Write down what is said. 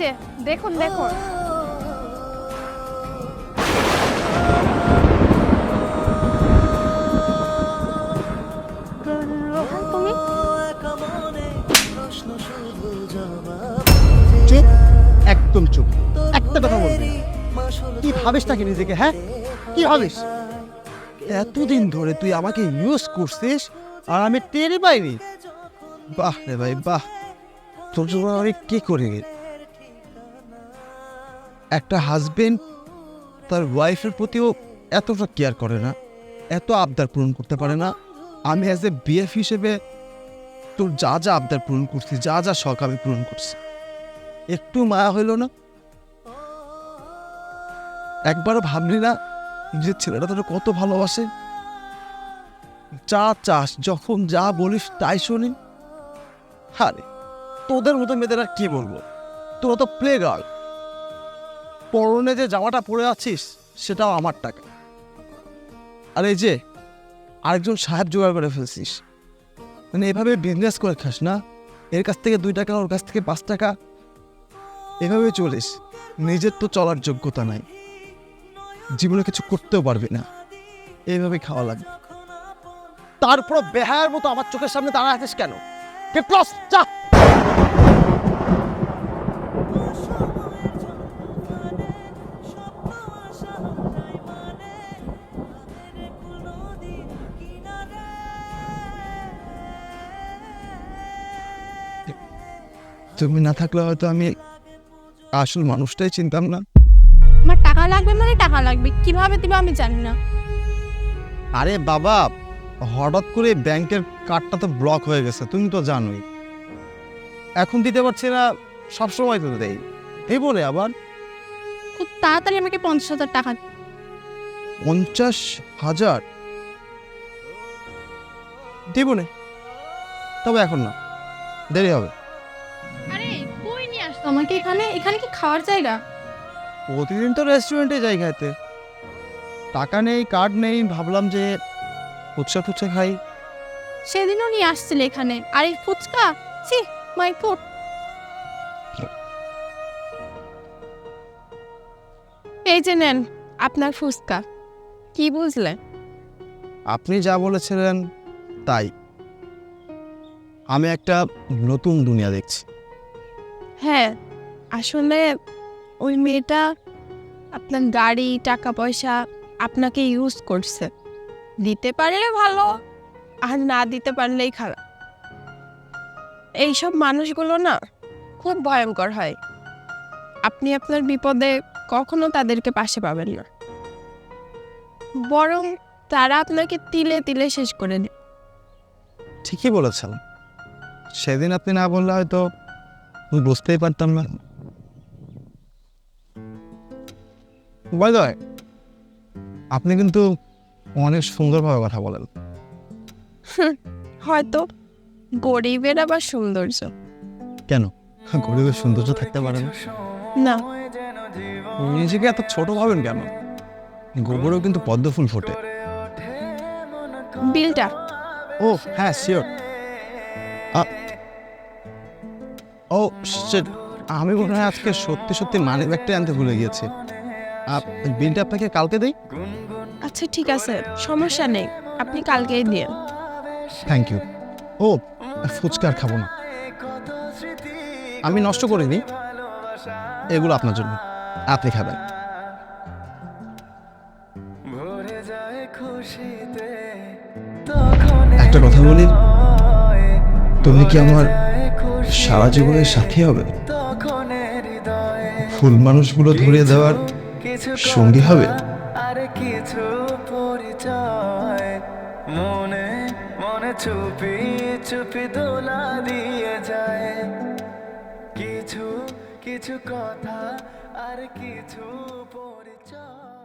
যে, দেখুন দেখুন। তুমি? চুপ একদম চুপ একটা কথা বলবি। কি ভাবিস নাকি নিজেকে হ্যাঁ? কি ভাবিস? এতদিন ধরে তুই আমাকে ইউজ করছিস আর আমি টেরই পাইনি। বাহ রে ভাই, বাহ। তোর জন্য আমি কি করি? একটা হাজবেন্ড তার ওয়াইফের প্রতিও এতটা কেয়ার করে না, এত আবদার পূরণ করতে পারে না। আমি অ্যাজ এ বিএফ হিসেবে তোর যা যা আবদার পূরণ করছি, যা যা শখ আমি পূরণ করছি। একটু মায়া হইল না? একবারও ভাবলি না যে ছেলেটা তোর কত ভালোবাসে? যা চাস, যখন যা বলিস তাই শুনি। আরে, তোদের মতো মেয়েদের আর কি বলব? তোরা তো প্লে গার্ল পরনে যে জামাটা পরে আছিস সেটাও আমার টাকা। আর এই যে আরেকজন সাহেব জোগাড় করে ফেলছিস। মানে এভাবে বিজনেস করে খাস না? এর কাছ থেকে দুই টাকা ওর কাছ থেকে পাঁচ টাকা। এভাবে চলিস। নিজের তো চলার যোগ্যতা নাই। জীবনে কিছু করতেও পারবি না। এইভাবে খাওয়া লাগবে। তারপর বেহায়ার মতো আমার চোখের সামনে দাঁড়া আছিস কেন? কে lost, যা! তুমি না থাকলে হয়তো আমি আসল মানুষটাই চিনতাম না। আমার টাকা লাগবে মানে টাকা লাগবে কীভাবে দিবে আমি জানি না। আরে বাবা হঠাৎ করে ব্যাংকের কার্ডটা তো ব্লক হয়ে গেছে তুমি তো জানোই। এখন দিতে পারছি না সবসময় তো দেই। এই বলে আবার? খুব তাড়াতাড়ি আমাকে পঞ্চাশ হাজার টাকা। পঞ্চাশ হাজার? দিব নে। তবে এখন না দেরি হবে। নিয়ে আসতো আমাকে? এখানে এখানে কি খাওয়ার জায়গা? প্রতিদিন তো রেস্টুরেন্টে যাই খাইতে। টাকা নেই কার্ড নেই ভাবলাম যে ফুচকা ফুচকা খাই। সেদিনও নিয়ে আসছিলে এখানে। আর এই ফুচকা? ছি মাই ফুড এই যে নেন আপনার ফুচকা। কি বুঝলেন? আপনি যা বলেছিলেন তাই। আমি একটা নতুন দুনিয়া দেখছি। হ্যাঁ আসলে ওই মেয়েটা আপনার গাড়ি টাকা পয়সা আপনাকে ইউজ করছে। দিতে পারলে ভালো, আর না দিতে পারলেই খারাপ। এইসব মানুষগুলো না খুব ভয়ঙ্কর হয়। আপনি আপনার বিপদে কখনো তাদেরকে পাশে পাবেন না। বরং তারা আপনাকে তিলে তিলে শেষ করে দেবে ঠিকই বলেছেন। সেদিন আপনি না বললে হয়তো আমি বুঝতেই পারতাম না। বাই দ্য আপনি কিন্তু অনেক সুন্দরভাবে কথা বলেন। হয়তো। গরিবের আবার সৌন্দর্য। কেন? গরিবের সৌন্দর্য থাকতে পারে না। না। নিজেকে এত ছোট ভাবেন কেন? গোবরেও কিন্তু পদ্ম ফুল ফোটে। বিলটা ও হ্যাঁ শিওর ও shit, আমি মনে হয় আজকে সত্যি সত্যি মানি ব্যাগটাই আনতে ভুলে গিয়েছি। আপ- বিলটা আপনাকে কালকে দেই? আচ্ছা ঠিক আছে সমস্যা নেই আপনি কালকেই দিন। থ্যাংক ইউ ও ফুচকার খাব না। আমি নষ্ট করিনি এগুলো আপনার জন্য আপনি খাবেন। একটা কথা বলি তুমি কি আমার সারা জীবনের সাথী হবে। ফুল মানুষগুলো ধরিয়ে দেওয়ার সঙ্গী হবে। আর কিছু পরিচয় মনে মনে চুপি চুপি দিয়ে যায়। কিছু কিছু কথা আর কিছু পরিচয়।